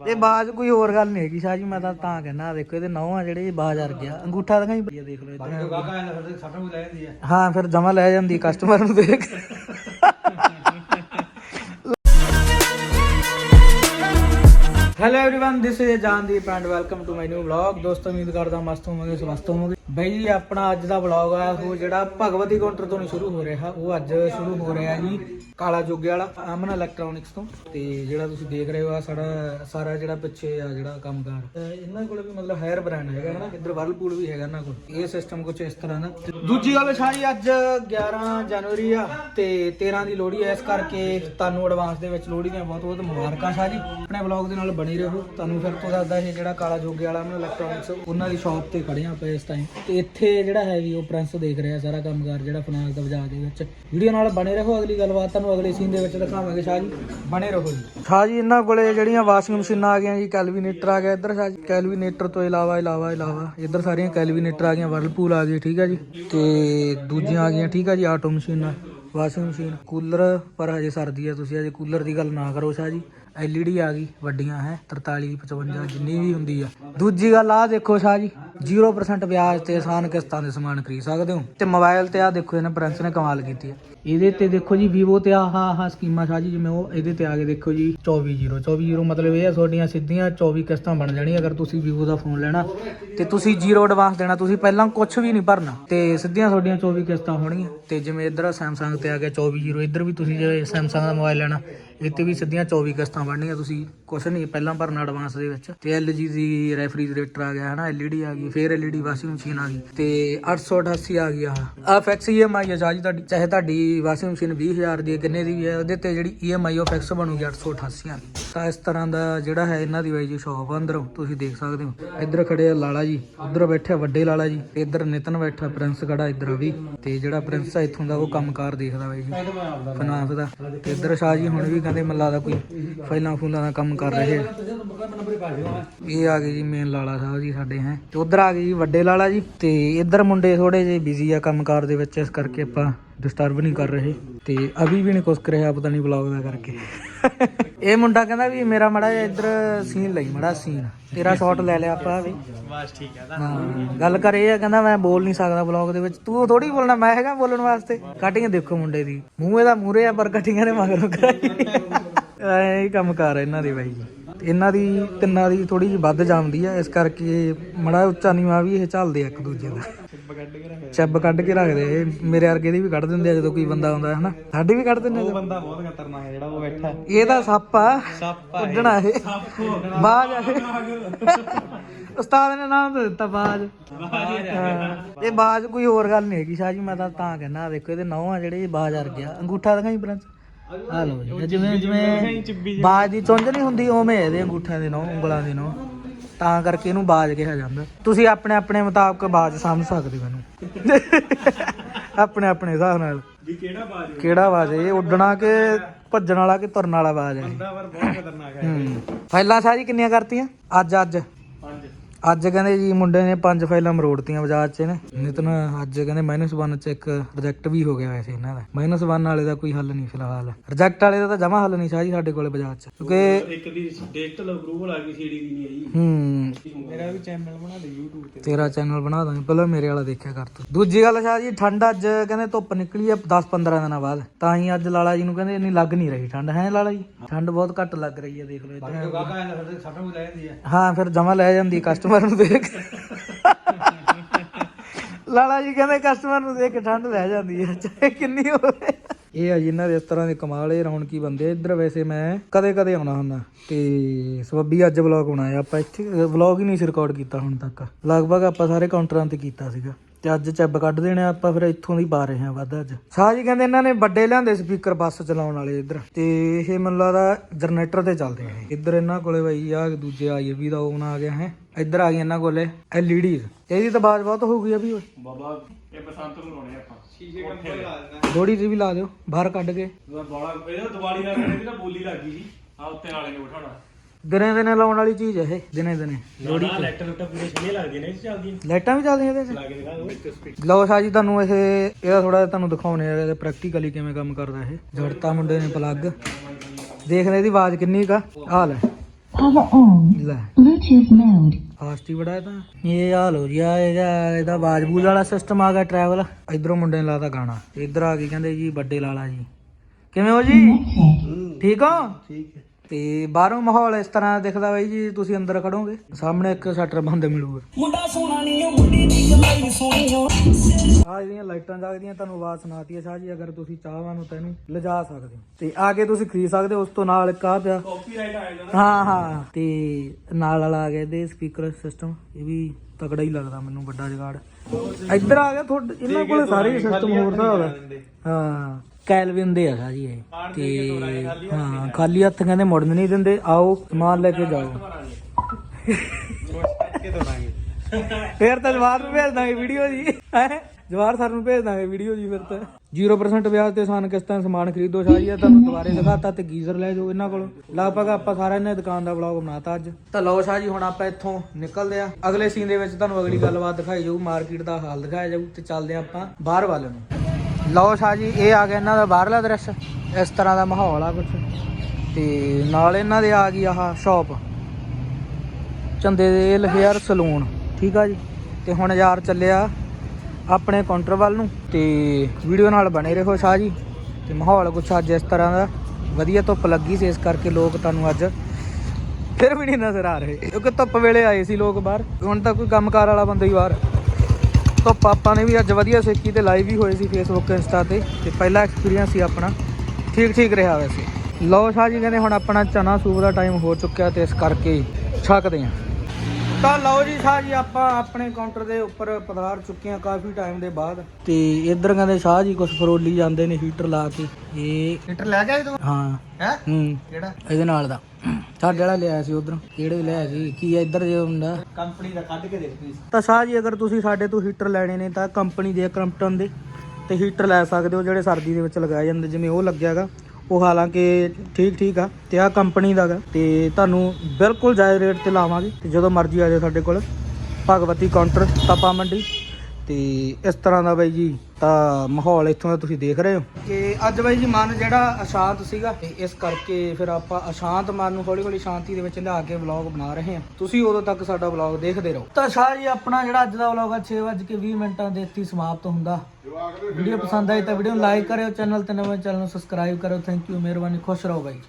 ਇਹ ਬਾਜ ਕੋਈ ਹੋਰ ਗੱਲ ਨਹੀਂ ਹੈਗੀ ਸ਼ਾਹ ਜੀ ਮੈਂ ਤਾਂ ਤਾਂ ਕਹਿਣਾ ਦੇਖੋ ਇਹਦੇ ਨੌ ਆ ਜਿਹੜੇ ਇਹ ਬਾਜ ਅਰ ਗਿਆ ਅੰਗੂਠਾ ਦਿਖਾਈ ਵਧੀਆ ਦੇਖ ਲਓ ਇੱਧਰ ਗਾਗਾ ਇਹਨਾਂ ਸਾਡੇ ਸਾਡਾ ਵੀ ਲੈ ਜਾਂਦੀ ਹੈ ਹਾਂ ਫਿਰ ਜਮਾ ਲੈ ਜਾਂਦੀ ਕਸਟਮਰ ਨੂੰ ਦੇਖ hello everyone this is Jandeep and welcome to my new vlog ਦੋਸਤੋ ਉਮੀਦ ਕਰਦਾ ਮਸਤ ਹੋਵੋਗੇ ਸਵਸਥ ਹੋਵੋਗੇ ਬਈ ਜੀ, ਆਪਣਾ ਅੱਜ ਦਾ ਵਲੌਗ ਆ, ਉਹ ਜਿਹੜਾ ਭਗਵਤੀ ਕਾਊਂਟਰ ਤੋਂ ਨਹੀਂ ਸ਼ੁਰੂ ਹੋ ਰਿਹਾ, ਉਹ ਅੱਜ ਸ਼ੁਰੂ ਹੋ ਰਿਹਾ ਜੀ, ਕਾਲਾ ਜੋਗੇ ਵਾਲਾ, ਅਮਨ ਇਲੈਕਟ੍ਰੋਨਿਕਸ ਤੋਂ। ਤੇ ਜਿਹੜਾ ਤੁਸੀਂ ਦੇਖ ਰਹੇ ਹੋ, ਆ ਸਾਡਾ, ਸਾਰਾ ਜਿਹੜਾ ਪਿੱਛੇ ਆ ਜਿਹੜਾ ਕੰਮਕਾਰ। ਅਹ ਇਹਨਾਂ ਕੋਲ ਵੀ ਮਤਲਬ ਹਾਇਰ ਬ੍ਰਾਂਡ ਹੈਗਾ ਹਨਾ, ਇੱਧਰ ਵਰਲਪੂਲ ਵੀ ਹੈਗਾ ਇਹਨਾਂ ਕੋਲ। ਇਹ ਸਿਸਟਮ ਕੁਝ ਇਸ ਤਰ੍ਹਾਂ ਦਾ। ਦੂਜੀ ਗੱਲ ਸ਼ਾਹੀ, ਅੱਜ 11 ਜਨਵਰੀ ਆ, ਤੇ 13 ਦੀ ਲੋਹੜੀ ਐ ਇਸ ਕਰਕੇ ਤੁਹਾਨੂੰ ਐਡਵਾਂਸ ਦੇ ਵਿੱਚ ਲੋਹੜੀ ਦੀਆਂ ਬਹੁਤ ਬਹੁਤ ਮੁਬਾਰਕਾਂ ਸ਼ਾਹ। ਜੀ ਆਪਣੇ ਵਲੌਗ ਦੇ ਨਾਲ ਬਣੇ ਰਹੋ। ਤੁਹਾਨੂੰ ਫਿਰ ਤੋਂ ਦੱਸਦਾ ਇਹ ਜਿਹੜਾ ਕਾਲਾ ਜੋਗੇ ਵਾਲਾ ਅਮਨ ਇਲੈਕਟ੍ਰੋਨਿਕਸ ਉਹਨਾਂ ਦੀ ਸ਼ਾਪ ਤੇ ਖੜੇ ਆ ਆਪਾਂ ਇਸ ਟਾਈਮ ਤੇ ਇੱਥੇ ਜਿਹੜਾ ਹੈ ਵੀ ਉਹ ਪ੍ਰਿੰਸ ਦੇਖ ਰਿਹਾ ਸਾਰਾ ਕੰਮਕਾਰ ਜਿਹੜਾ ਫਨਾਸ ਦਾ ਬਾਜ਼ਾਰ ਦੇ ਵਿੱਚ। ਵੀਡੀਓ ਨਾਲ ਬਣੇ ਰਹੋ, ਅਗਲੀ ਗੱਲਬਾਤ ਤੁਹਾਨੂੰ ਅਗਲੇ ਸੀਨ ਦੇ ਵਿੱਚ ਦਿਖਾਵਾਂਗੇ ਸ਼ਾਹ ਜੀ। ਬਣੇ ਰਹੋ ਜੀ। ਸ਼ਾਹ ਜੀ, ਇਹਨਾਂ ਕੋਲੇ ਜਿਹੜੀਆਂ ਵਾਸ਼ਿੰਗ ਮਸ਼ੀਨਾਂ ਆ ਗਈਆਂ ਜੀ, ਕੈਲਵੀਨੇਟਰ ਆ ਗਿਆ ਇੱਧਰ ਸ਼ਾਹ ਜੀ। ਕੈਲਵੀਨੇਟਰ ਤੋਂ ਇਲਾਵਾ ਇਲਾਵਾ ਇਲਾਵਾ, ਇੱਧਰ ਸਾਰੀਆਂ ਕੈਲਵੀਨੇਟਰ ਆ ਗਈਆਂ ਵਰਲਪੂਲ ਆ ਗਈ, ਠੀਕ ਆ ਜੀ। ਤੇ ਦੂਜੀਆਂ ਆ ਗਈਆਂ, ਠੀਕ ਆ ਜੀ ਆਟੋ ਮਸ਼ੀਨਾਂ ਵਾਸ਼ਿੰਗ ਮਸ਼ੀਨ, ਕੂਲਰ, ਪਰ ਹਜੇ ਸਰਦੀ ਹੈ ਤੁਸੀਂ ਅਜੇ ਕੂਲਰ ਦੀ ਗੱਲ ਨਾ ਕਰੋ ਸ਼ਾਹ ਜੀ। ਐਲਈਡੀ ਆ ਗਈ, ਵੱਡੀਆਂ ਹੈ 43 55 ਜਿੰਨੀ ਵੀ ਹੁੰਦੀ ਆ। ਦੂਜੀ ਗੱਲ ਆ ਦੇਖੋ ਸ਼ਾਹ ਜੀ 0% ਵਿਆਜ ਤੇ ਆਸਾਨ ਕਿਸ਼ਤਾਂ ਦੇ ਸਮਾਨ ਖਰੀਦ ਸਕਦੇ ਹੋ। ਤੇ ਮੋਬਾਈਲ ਤੇ ਆ ਦੇਖੋ ਇਹਨਾਂ, ਪ੍ਰਿੰਸ ਨੇ ਕਮਾਲ ਕੀਤੀ ਹੈ ਇਹਦੇ ਤੇ ਦੇਖੋ ਜੀ, Vivo ਤੇ ਆਹ ਆਹ ਸਕੀਮਾਂ ਸ਼ਾਹ ਜੀ ਜਿਵੇਂ ਉਹ ਇਹਦੇ ਤੇ ਆ ਕੇ ਦੇਖੋ ਜੀ 24 24 ਮਤਲਬ ਇਹ ਆ ਤੁਹਾਡੀਆਂ ਸਿੱਧੀਆਂ 24 ਕਿਸ਼ਤਾਂ ਬਣ ਜਾਣੀਆਂ ਅਗਰ ਤੁਸੀਂ Vivo ਦਾ ਫੋਨ ਲੈਣਾ। ਤੇ ਤੁਸੀਂ ਜ਼ੀਰੋ ਐਡਵਾਂਸ ਦੇਣਾ, ਤੁਸੀਂ ਪਹਿਲਾਂ ਕੁਝ ਵੀ ਨਹੀਂ ਭਰਨਾ। ਤੇ ਸਿੱਧੀਆਂ ਤੁਹਾਡੀਆਂ 24 ਕਿਸ਼ਤਾਂ ਹੋਣਗੀਆਂ। ਤੇ ਜਿਵੇਂ ਇੱਧਰ Samsung ਤੇ ਆ ਗਿਆ 24 ਇੱਧਰ ਵੀ ਤੁਸੀਂ ਜੇ Samsung ਦਾ ਮੋਬਾਈਲ ਲੈਣਾ। ਇਹ ਤੇ ਵੀ ਸਿੱਧੀਆਂ 24 ਕਿਸ਼ਤਾਂ ਬਣਨੀਆਂ ਤੁਸੀਂ ਕੁਛ ਨਹੀਂ ਪਹਿਲਾਂ ਭਰਨਾ ਐਡਵਾਂਸ ਦੇ ਵਿੱਚ। ਤੇ LG ਦੀ ਰੈਫਰੀਜਰੇਟਰ ਆ ਗਿਆ ਹਨਾ? LED ਆ ਗਈ ਫੇਰ LED ਵਾਸ਼ਿੰਗ ਮਸ਼ੀਨ ਆ ਗਈ। ਤੇ 888 ਆ ਗਈ ਆ ਆ ਫਿਕਸ EMI ਆ ਸ਼ਾਹ ਜੀ ਤੁਹਾਡੀ ਚਾਹੇ ਤੁਹਾਡੀ ਵਾਸ਼ਿੰਗ ਮਸ਼ੀਨ 20000 ਦੀ ਹੈ, ਕਿੰਨੇ ਦੀ ਵੀ ਹੈ ਉਹਦੇ ਤੇ ਜਿਹੜੀ EMI ਉਹ ਫਿਕਸ ਬਣੂਗੀ 888 ਦੀ ਤਾਂ ਇਸ ਤਰ੍ਹਾਂ ਦਾ ਜਿਹੜਾ ਹੈ ਇਹਨਾਂ ਦੀ ਬਾਈ ਜੀ ਸ਼ੌਪ ਅੰਦਰੋਂ ਤੁਸੀਂ ਦੇਖ ਸਕਦੇ ਹੋ। ਇੱਧਰ ਖੜੇ ਆ ਲਾਲਾ ਜੀ ਉੱਧਰ ਬੈਠੇ ਵੱਡੇ ਲਾਲਾ ਜੀ ਤੇ ਇੱਧਰ ਨਿਤਨ ਬੈਠਾ ਪ੍ਰਿੰਸ ਖੜਾ ਇੱਧਰ ਵੀ। ਤੇ ਜਿਹੜਾ ਪ੍ਰਿੰਸ ਆ ਇੱਥੋਂ ਦਾ ਉਹ ਕੰਮਕਾਰ ਦੇਖਦਾ ਬਾਈ ਜੀ ਫਾਈਨਾਂਸ ਦਾ। ਤੇ ਇੱਧਰ ਸ਼ਾਹ ਜੀ ਹੁਣ ਵੀ ਕਹਿੰਦੇ ਮੱਲਾ ਦਾ ਕੋਈ ਫਾਈਲਾਂ ਫੂਲਾਂ ਦਾ ਕੰਮ ਕਰ ਰਹੇ ਆ। ਇਹ ਆ ਗਏ ਜੀ ਮੇਨ ਲਾਲਾ ਸਾਹਿਬ ਜੀ ਸਾਡੇ, ਹੈ। ਤੇ ਉਧਰ ਆ ਗਏ ਜੀ ਵੱਡੇ ਲਾਲਾ ਜੀ। ਤੇ ਇੱਧਰ ਮੁੰਡੇ ਥੋੜੇ ਜਿਹੇ ਬਿਜ਼ੀ ਆ ਕੰਮਕਾਰ ਦੇ ਵਿੱਚ, ਇਸ ਕਰਕੇ ਆਪਾਂ ਡਿਸਟਰਬ ਨਹੀਂ ਕਰ ਰਹੇ। ਤੇ ਅਭੀ ਵੀ ਨਹੀਂ ਕੁਛ ਕਰ ਰਿਹਾ ਪਤਾ ਨਹੀਂ ਵਲੌਗ ਦਾ ਕਰਕੇ। ਇਹ ਮੁੰਡਾ ਕਹਿੰਦਾ ਵੀ ਮੇਰਾ ਮੜਾ ਜਿਹਾ ਇੱਧਰ ਸੀਨ ਲਈ ਮੜਾ ਸੀਨ ਤੇਰਾ ਸ਼ਾਟ ਲੈ ਲਿਆ ਆਪਾਂ ਵੀ। ਬਸ ਠੀਕ ਹੈ ਗੱਲ ਕਰ ਇਹ ਆ ਕਹਿੰਦਾ ਮੈਂ ਬੋਲ ਨਹੀਂ ਸਕਦਾ ਵਲੌਗ ਦੇ ਵਿੱਚ। ਤੂੰ ਥੋੜੀ ਬੋਲਣਾ ਮੈਂ ਹੈਗਾ ਬੋਲਣ ਵਾਸਤੇ। ਕਟਿੰਗ ਦੇਖੋ ਮੁੰਡੇ ਦੀ। ਮੂੰਹ ਇਹਦਾ ਮੂਰੇ ਆ ਪਰ ਕਟਿੰਗਾਂ ਨੇ ਮਗਰੋਂ ਕਰਾਈ। ਐ ਕੰਮ ਕਰ ਇਹਨਾਂ ਦੀ ਬਾਈ। ਇਹਨਾਂ ਦੀ ਤਿੰਨਾਂ ਦੀ ਥੋੜੀ ਜਿਹੀ ਵੱਧ ਜਾਂਦੀ ਆ ਇਸ ਕਰਕੇ ਮੜਾ ਉੱਚਾ ਨੀਵਾ ਵੀ ਇਹ ਚੱਲਦੇ ਆ ਇੱਕ ਦੂਜੇ ਦਾ। ਚੱਬ ਕੱਢ ਕੇ ਰੱਖਦੇ ਮੇਰੇ ਵਰਗੇ ਦੀ ਵੀ ਕੱਢ ਦਿੰਦੇ ਆ ਜਦੋਂ ਕੋਈ ਬੰਦਾ ਆਉਂਦਾ ਹੈ ਹਨਾ? ਸਾਡੀ ਵੀ ਕੱਢ ਦਿੰਦੇ ਆ ਬੰਦਾ ਬਹੁਤ ਖਤਰਨਾਕ ਹੈ ਜਿਹੜਾ ਉਹ ਬੈਠਾ ਇਹ ਤਾਂ ਸੱਪ ਆ। ਸੱਪ ਉੱਡਣਾ ਇਹ। ਬਾਜ ਆ ਇਹ। ਉਸਤਾਦ ਨੇ ਨਾਮ ਤਾਂ ਦਿੱਤਾ ਬਾਜ। ਹਾਂ। ਇਹ ਬਾਜ ਕੋਈ ਹੋਰ ਗੱਲ ਨਹੀਂ ਹੈਗੀ ਸ਼ਾਹ ਜੀ ਮੈਂ ਤਾਂ ਤਾਂ ਕਹਿਣਾ ਦੇਖੋ ਇਹਦੇ ਨੌ ਆ ਜਿਹੜੇ ਇਹ ਬਾਜ ਅਰ ਗਿਆ। ਅੰਗੂਠਾ ਦਿਖਾਈ ਪ੍ਰਿੰਸ ਆ ਲਓ ਜੀ ਇਹ ਜਿਵੇਂ ਜਿਵੇਂ ਬਾਜ ਦੀ ਚੁੰਝ ਨਹੀਂ ਹੁੰਦੀ ਉਵੇਂ ਇਹਦੇ ਅੰਗੂਠਿਆਂ ਦੇ ਨੌ ਉਂਗਲਾਂ ਦੇ ਨੌ ਤਾਂ ਕਰਕੇ ਇਹਨੂੰ ਬਾਜ ਕਿਹਾ ਜਾਂਦਾ। ਤੁਸੀਂ ਆਪਣੇ ਆਪਣੇ ਮੁਤਾਬਕ ਬਾਜ ਸਮਝ ਸਕਦੇ ਹੋ ਇਹਨੂੰ ਆਪਣੇ ਆਪਣੇ ਹਿਸਾਬ ਨਾਲ। ਵੀ ਕਿਹੜਾ ਬਾਜ ਕਿਹੜਾ ਬਾਜ ਹੈ? ਇਹ ਉੱਡਣਾ ਕਿ ਭੱਜਣ ਵਾਲਾ ਕਿ ਤੁਰਨ ਵਾਲਾ ਬਾਜ ਹੈ? ਬੰਦਾ ਪਰ ਬਹੁਤ ਖਤਰਨਾਕ ਹੈ। ਫਾਈਲਾਂ ਸਾਰੀ ਕਿੰਨੀਆਂ ਕਰਤੀਆਂ? ਅੱਜ ਅੱਜ। ਅੱਜ ਕਹਿੰਦੇ ਜੀ ਮੁੰਡੇ ਨੇ ਪੰਜ ਫਾਈਲਾਂ ਮਰੋੜਤੀਆਂ ਬਾਜ਼ਾਰ 'ਚ ਨੇ ਨਿਤਨ ਅੱਜ ਕਹਿੰਦੇ ਮਾਈਨਸ 1 ਚ ਇੱਕ ਰਿਜੈਕਟ ਵੀ ਹੋ ਗਿਆ ਵੈਸੇ ਇਹਨਾਂ ਦਾ। ਮਾਈਨਸ 1 ਵਾਲੇ ਦਾ ਕੋਈ ਹੱਲ ਨਹੀਂ ਫਿਲਹਾਲ। ਰਿਜੈਕਟ ਵਾਲੇ ਦਾ ਤਾਂ ਜਮਾ ਹੱਲ ਨਹੀਂ ਸ਼ਾਹ ਜੀ ਸਾਡੇ ਕੋਲੇ ਬਾਜ਼ਾਰ 'ਚ। ਕਿਉਂਕਿ ਇੱਕ ਦੀ ਡਿਜੀਟਲ ਅਪਰੂਵਲ ਆ ਗਈ ਸੀਡੀ ਦੀ ਨਹੀਂ ਆਈ। ਹੂੰ। ਮੇਰਾ ਵੀ ਚੈਨਲ ਬਣਾ ਦੇ YouTube ਤੇ। ਤੇਰਾ ਚੈਨਲ ਬਣਾ ਦਾਂਗੇ। ਪਹਿਲਾਂ ਮੇਰੇ ਵਾਲਾ ਦੇਖਿਆ ਕਰ ਤੂੰ। ਦੂਜੀ ਗੱਲ ਸ਼ਾਹ ਜੀ ਠੰਡ ਅੱਜ ਕਹਿੰਦੇ ਧੁੱਪ ਨਿਕਲੀ ਆ 10-15 ਦਿਨਾਂ ਬਾਅਦ। ਤਾਂ ਹੀ ਅੱਜ ਲਾਲਾ ਜੀ ਨੂੰ ਕਹਿੰਦੇ ਇੰਨੀ ਲੱਗ ਨਹੀਂ ਰਹੀ ਠੰਡ। ਹੈ ਲਾਲਾ ਜੀ? ਠੰਡ ਬਹੁਤ ਘੱਟ ਲੱਗ ਰਹੀ ਹੈ ਦੇਖ ਲਓ ਇੱਧਰ। ਹੈ ਹਾਂ ਫਿਰ ਜਮਾ ਲੈ ਜਾਂਦੀ ਕਸਟਮਰ ਨੂੰ ਦੇਖ। ਲਾਲਾ ਜੀ ਕਹਿੰਦੇ ਕਸਟਮਰ ਨੂੰ ਦੇਖ ਕੇ ਠੰਡ ਲੈ ਜਾਂਦੀ ਹੈ, ਚਾਹੇ ਕਿੰਨੀ ਹੋਵੇ। ਇਹ ਆ ਜੀ ਇਹਨਾਂ ਦੇ ਇਸ ਤਰ੍ਹਾਂ ਦੇ ਕਮਾਲ, ਇਹ ਰੌਣਕੀ ਬੰਦੇ ਇੱਧਰ ਵੈਸੇ ਮੈਂ ਕਦੇ ਕਦੇ ਆਉਣਾ ਹੁੰਦਾ ਤੇ ਸਬੱਬੀ ਅੱਜ ਵਲੌਗ ਬਣਾਇਆ ਆਪਾਂ ਇੱਥੇ ਵਲੌਗ ਹੀ ਨਹੀਂ ਸੀ ਰਿਕਾਰਡ ਕੀਤਾ ਹੁਣ ਤੱਕ। ਲਗਭਗ ਆਪਾਂ ਸਾਰੇ ਕਾਊਂਟਰਾਂ ਤੇ ਕੀਤਾ ਸੀਗਾ। ਤੇ ਅੱਜ ਚੱਬ ਕੱਢ ਦੇਣੇ ਆ ਆਪਾਂ ਫਿਰ ਇੱਥੋਂ ਦੀ ਪਾ ਰਹੇ ਹਾਂ ਵੱਧ ਅੱਜ। ਸ਼ਾਹ ਜੀ ਕਹਿੰਦੇ ਇਹਨਾਂ ਨੇ ਵੱਡੇ ਲਿਆਂਦੇ ਸਪੀਕਰ ਬੱਸ ਚਲਾਉਣ ਵਾਲੇ ਇੱਧਰ। ਤੇ ਇਹ ਮੈਨੂੰ ਲੱਗਦਾ ਜਨਰੇਟਰ ਤੇ ਚੱਲਦੇ ਆ ਇਹ। ਇੱਧਰ ਇਹਨਾਂ ਕੋਲੇ ਬਈ ਆ ਦੂਜੇ ਆਈਵੀ ਦਾ ਓਨ ਆ ਗਿਆ ਹੈ। ਇੱਧਰ ਆ ਗਈ ਇਹਨਾਂ ਕੋਲੇ ਐਲਈਡੀ ਇਹਦੀ ਤਾਂ ਆਵਾਜ਼ ਬਹੁਤ ਹੋਊਗੀ ਅਭੀ ਓਏ। ਬਾਬਾ ਇਹ ਬਸੰਤ ਨੂੰ ਲਾਉਣੇ ਆਪਾਂ। ਸ਼ੀਸ਼ੇ ਕੰਪਨੀ ਲਾ ਦੇਣਾ। ਥੋੜੀ ਜਿਹੀ ਵੀ ਲਾ ਦਿਓ ਬਾਹਰ ਕੱਢ ਕੇ। ਬੋਲਾ ਇਹਦਾ ਦੀਵਾਲੀ ਦਾ ਕਹਿੰਦੇ ਨਾ ਬੋਲੀ ਲੱਗ ਗਈ ਸੀ। ਆ ਉੱਤੇ ਨਾਲੇ ਨੂੰ ਬਿਠਾਉਣਾ। ਦਿਨੇ ਦਿਨੇ ਲਾਉਣ ਵਾਲੀ ਚੀਜ਼ ਹੈ ਇਹ ਦਿਨੇ ਦਿਨੇ। ਲੋੜੀ ਲੈਟਰ ਲੁੱਟਾ ਪੂਰੇ ਛੇ ਲੱਗਦੀਆਂ ਨੇ ਚੱਲਦੀਆਂ। ਲਾਈਟਾਂ ਵੀ ਚੱਲਦੀਆਂ ਇਹਦੇ 'ਚ। ਲਾ ਕੇ ਦਿਖਾ ਉਹ ਲਓ ਸ਼ਾਹ ਜੀ ਤੁਹਾਨੂੰ ਇਹ ਇਹਦਾ ਥੋੜਾ ਤੁਹਾਨੂੰ ਦਿਖਾਉਣੇ ਆ ਇਹਦੇ ਪ੍ਰੈਕਟੀਕਲੀ ਕਿਵੇਂ ਕੰਮ ਕਰਦਾ ਇਹ। ਜੜਤਾ ਮੁੰਡੇ ਨੇ ਪਲੱਗ ਦੇਖਦੇ ਇਹਦੀ ਆਵਾਜ਼ ਕਿੰਨੀ ਕਾ ਆ। ਲੈ। Power on. ਲੈ। Bluetooth mode. ਫਾਸਟ ਹੀ ਬੜਾ ਇਹ ਤਾਂ। ਇਹ ਹਾਲ ਹੋ ਰਿਹਾ ਇਹਦਾ ਇਹਦਾ ਆਵਾਜ਼ ਬੂਲ ਵਾਲਾ ਸਿਸਟਮ ਆ ਗਿਆ ਟਰੈਵਲ ਇਧਰੋਂ ਮੁੰਡੇ ਨੇ ਲਾਤਾ ਗਾਣਾ। ਇੱਧਰ ਆ ਕੇ ਕਹਿੰਦੇ ਜੀ ਵੱਡੇ ਲਾਲਾ ਜੀ। ਕਿਵੇਂ ਹੋ ਜੀ? ਠੀਕ ਹੋ? ਠੀਕ ਤੇ ਬਾਹਰੋਂ ਮਾਹੌਲ ਇਸ ਤਰ੍ਹਾਂ ਦਿਖਦਾ ਬਾਈ ਜੀ ਤੁਸੀਂ ਅੰਦਰ ਖੜੋਗੇ ਸਾਹਮਣੇ ਇੱਕ ਸ਼ਟਰ ਬੰਦ ਮਿਲੂਗਾ। ਮੁੰਡਾ ਸੋਨਾ ਨਹੀਂ ਉਹ ਮੁੰਡੀ ਦੀ ਕਮਾਈ ਸੋਹਣੀ ਆ। ਜਿਹੜੀਆਂ ਲਾਈਟਾਂ ਜਗਦੀਆਂ ਤੁਹਾਨੂੰ ਆਵਾਜ਼ ਸੁਣਾਤੀ ਹੈ ਸ਼ਾਹ ਜੀ ਅਗਰ ਤੁਸੀਂ ਚਾਹਵਾਂ ਨੂੰ ਤੈਨੂੰ ਲਿਜਾ ਸਕਦੇ ਹੋ। ਤੇ ਆ ਕੇ ਤੁਸੀਂ ਖਰੀਦ ਸਕਦੇ ਹੋ ਉਸ ਤੋਂ ਨਾਲ ਇੱਕ ਆ ਪਿਆ। ਕਾਪੀਰਾਈਟ ਆਏਗਾ ਹਾਂ ਹਾਂ। ਤੇ ਨਾਲ ਵਾਲਾ ਆ ਗਿਆ ਇਹਦੇ ਸਪੀਕਰ ਸਿਸਟਮ ਇਹ ਵੀ ਤਕੜਾ ਹੀ ਲੱਗਦਾ ਮੈਨੂੰ ਵੱਡਾ ਜਗਾੜ। ਇੱਧਰ ਆ ਗਿਆ ਤੁਹਾਡੇ ਇਹਨਾਂ ਕੋਲ ਸਾਰੇ ਸਿਸਟਮ ਹੋਰ ਦਾ ਹਾਂ। ਕੈਲਵਿਨ ਦੇ ਆ ਜੀ ਇਹ। ਤੇ ਹਾਂ ਖਾਲੀ ਹੱਥ ਕਹਿੰਦੇ ਮੁੜਨ ਨਹੀਂ ਦਿੰਦੇ। ਆਓ ਸਮਾਨ ਲੈ ਕੇ ਜਾਓ। ਫੇਰ ਤਾਂ ਜਵਾਰ ਨੂੰ ਭੇਜ ਦਾਂਗੇ ਵੀਡੀਓ ਜੀ। ਹੈਂ? ਜਵਾਰ ਸਰ ਨੂੰ ਭੇਜ ਦਾਂਗੇ ਵੀਡੀਓ ਜੀ ਫਿਰ ਤਾਂ। 0% ਵਿਆਜ ਤੇ ਆਸਾਨ ਕਿਸ਼ਤਾਂ ਸਮਾਨ ਖਰੀਦੋ ਸ਼ਾਹ ਜੀ ਇਹ ਤੁਹਾਨੂੰ ਦੁਬਾਰੇ ਦਿਖਾਤਾ ਤੇ ਗੀਜ਼ਰ ਲੈ ਜਾਓ ਇਹਨਾਂ ਕੋਲੋਂ। ਲਗਭਗ ਆਪਾਂ ਸਾਰਾ ਇਹਨਾਂ ਦੀ ਦੁਕਾਨ ਦਾ ਵਲੌਗ ਬਣਾਤਾ ਅੱਜ। ਤਾਂ ਲਓ ਸ਼ਾਹ ਜੀ ਹੁਣ ਆਪਾਂ ਇੱਥੋਂ ਨਿਕਲਦੇ ਆ। ਅਗਲੇ ਸੀਨ ਦੇ ਵਿੱਚ ਤੁਹਾਨੂੰ ਅਗਲੀ ਗੱਲਬਾਤ ਦਿਖਾਈ ਜਾਊ ਮਾਰਕੀਟ ਦਾ ਹਾਲ ਦਿਖਾਇਆ ਜਾਊ ਤੇ ਚੱਲਦੇ ਆ ਆਪਾਂ ਬਾਹਰ ਵੱਲ ਨੂੰ। ਲਓ ਸ਼ਾਹ ਜੀ, ਇਹ ਆ ਗਿਆ ਇਹਨਾਂ ਦਾ ਬਾਹਰਲਾ ਦ੍ਰਿਸ਼, ਇਸ ਤਰ੍ਹਾਂ ਦਾ ਮਾਹੌਲ ਆ ਕੁਛ। ਤੇ ਨਾਲ ਇਹਨਾਂ ਦੇ ਆ ਗਈ ਆਹ ਸ਼ਾਪ ਚੰਦੇ ਦੇ ਹੇਅਰ ਸਲੂਨ ਠੀਕ ਆ ਜੀ? ਤੇ ਹੁਣ ਯਾਰ ਚੱਲਿਆ ਆਪਣੇ ਕਾਊਂਟਰ ਵੱਲ ਨੂੰ, ਤੇ ਵੀਡੀਓ ਨਾਲ ਬਣੇ ਰਹੋ ਸ਼ਾਹ ਜੀ। ਤੇ ਮਾਹੌਲ ਕੁਛ ਅੱਜ ਇਸ ਤਰ੍ਹਾਂ ਦਾ, ਵਧੀਆ ਧੁੱਪ ਲੱਗੀ ਸੀ ਇਸ ਕਰਕੇ ਲੋਕ ਤੁਹਾਨੂੰ ਅੱਜ ਫਿਰ ਵੀ ਨਹੀਂ ਨਜ਼ਰ ਆ ਰਹੇ। ਕਿਉਂਕਿ ਧੁੱਪ ਵੇਲੇ ਆਏ ਸੀ ਲੋਕ ਬਾਹਰ, ਹੁਣ ਤਾਂ ਕੋਈ ਕੰਮਕਾਰ ਵਾਲਾ ਬੰਦਾ ਹੀ ਬਾਹਰ। ਤੋਂ ਪਾਪਾ ਨੇ ਵੀ ਅੱਜ ਵਧੀਆ ਸਿੱਖੀ ਤੇ ਲਾਈਵ ਵੀ ਹੋਏ ਸੀ ਫੇਸਬੁੱਕ ਇੰਸਟਾ ਤੇ ਤੇ ਪਹਿਲਾ ਐਕਸਪੀਰੀਅੰਸ ਸੀ ਆਪਣਾ। ਠੀਕ ਠੀਕ ਰਿਹਾ ਵੈਸੇ। ਲਓ ਸ਼ਾਹ ਜੀ ਕਹਿੰਦੇ ਹੁਣ ਆਪਣਾ ਚਨਾ ਸੂਪ ਦਾ ਟਾਈਮ ਹੋ ਚੁੱਕਿਆ ਤੇ ਇਸ ਕਰਕੇ ਛਕਦੇ ਹਾਂ। ਤਾਂ ਲਓ ਜੀ ਸ਼ਾਹ ਜੀ ਆਪਾਂ ਆਪਣੇ ਕਾਊਂਟਰ ਦੇ ਉੱਪਰ ਪਧਾਰ ਚੁੱਕੇ ਹਾਂ ਕਾਫੀ ਟਾਈਮ ਦੇ ਬਾਅਦ। ਤੇ ਇੱਧਰ ਕਹਿੰਦੇ ਸ਼ਾਹ ਜੀ ਕੁਝ ਫਰੋਲੀ ਜਾਂਦੇ ਨੇ ਹੀਟਰ ਲਾ ਕੇ। ਇਹ ਹੀਟਰ ਲੈ ਗਿਆ ਤੂੰ? ਹਾਂ। ਹੈ? ਹੂੰ। ਕਿਹੜਾ? ਇਹਦੇ ਨਾਲ ਦਾ। ਸਾਡੇ ਵਾਲਾ ਲਿਆਇਆ ਸੀ ਉਧਰੋਂ। ਕਿਹੜੇ ਲਿਆਇਆ ਸੀ? ਕੀ ਆ ਇੱਧਰ ਜੇ ਹੁੰਦਾ? ਕੰਪਨੀ ਦਾ ਕੱਢ ਕੇ ਦੇਖ ਪਲੀਜ਼ ਤਾਂ ਸ਼ਾਹ ਜੀ ਅਗਰ ਤੁਸੀਂ ਸਾਡੇ ਤੋਂ ਹੀਟਰ ਲੈਣੇ ਨੇ ਤਾਂ ਕੰਪਨੀ ਦੇ ਕ੍ਰਮਪਟਨ ਦੇ। ਤੇ ਹੀਟਰ ਲੈ ਸਕਦੇ ਹੋ ਜਿਹੜੇ ਸਰਦੀ ਦੇ ਵਿੱਚ ਲਗਾਏ ਜਾਂਦੇ ਜਿਵੇਂ ਉਹ ਲੱਗਿਆਗਾ ਉਹ ਹਾਲਾਂਕਿ ਠੀਕ ਠੀਕ ਆ ਤੇ ਆ ਕੰਪਨੀ ਦਾ ਗਾ ਤੇ ਤੁਹਾਨੂੰ ਬਿਲਕੁਲ ਜਾਇਜ਼ ਰੇਟ ਤੇ ਲਾਵਾਂਗੇ ਤੇ ਜਦੋਂ ਮਰਜ਼ੀ ਆ ਜਾਓ ਸਾਡੇ ਕੋਲ। ਭਗਵਤੀ ਕਾਊਂਟਰ ਤਪਾ ਮੰਡੀ। ਤੇ ਇਸ ਤਰ੍ਹਾਂ ਦਾ ਬਾਈ ਜੀ, ਤਾਂ ਮਾਹੌਲ ਇੱਥੋਂ ਦਾ ਤੁਸੀਂ ਦੇਖ ਰਹੇ ਹੋ। ਕਿ ਅੱਜ ਬਾਈ ਜੀ ਮਨ ਜਿਹੜਾ ਅਸ਼ਾਂਤ ਸੀਗਾ, ਤੇ ਇਸ ਕਰਕੇ ਫਿਰ ਆਪਾਂ ਅਸ਼ਾਂਤ ਮਨ ਨੂੰ ਹੌਲੀ ਹੌਲੀ ਸ਼ਾਂਤੀ ਦੇ ਵਿੱਚ ਲਿਆ ਕੇ ਵਲੌਗ ਬਣਾ ਰਹੇ ਹਾਂ। ਤੁਸੀਂ ਉਦੋਂ ਤੱਕ ਸਾਡਾ ਵਲੌਗ ਦੇਖਦੇ ਰਹੋ। ਤਾਂ ਸ਼ਾਹ ਜੀ, ਆਪਣਾ ਜਿਹੜਾ ਅੱਜ ਦਾ ਵਲੌਗ ਆ 6:20 ਮਿੰਟਾਂ ਦੇ ਇੱਥੇ ਸਮਾਪਤ ਹੁੰਦਾ। ਵੀਡੀਓ ਪਸੰਦ ਆਈ ਤਾਂ ਵੀਡੀਓ ਨੂੰ ਲਾਈਕ ਕਰਿਓ, ਚੈਨਲ ਤੇ ਨਵੇਂ ਚੈਨਲ ਨੂੰ ਸਬਸਕ੍ਰਾਈਬ ਕਰਿਓ। ਥੈਂਕ ਯੂ ਮਿਹਰਬਾਨੀ, ਖੁਸ਼ ਰਹੋ ਬਾਈ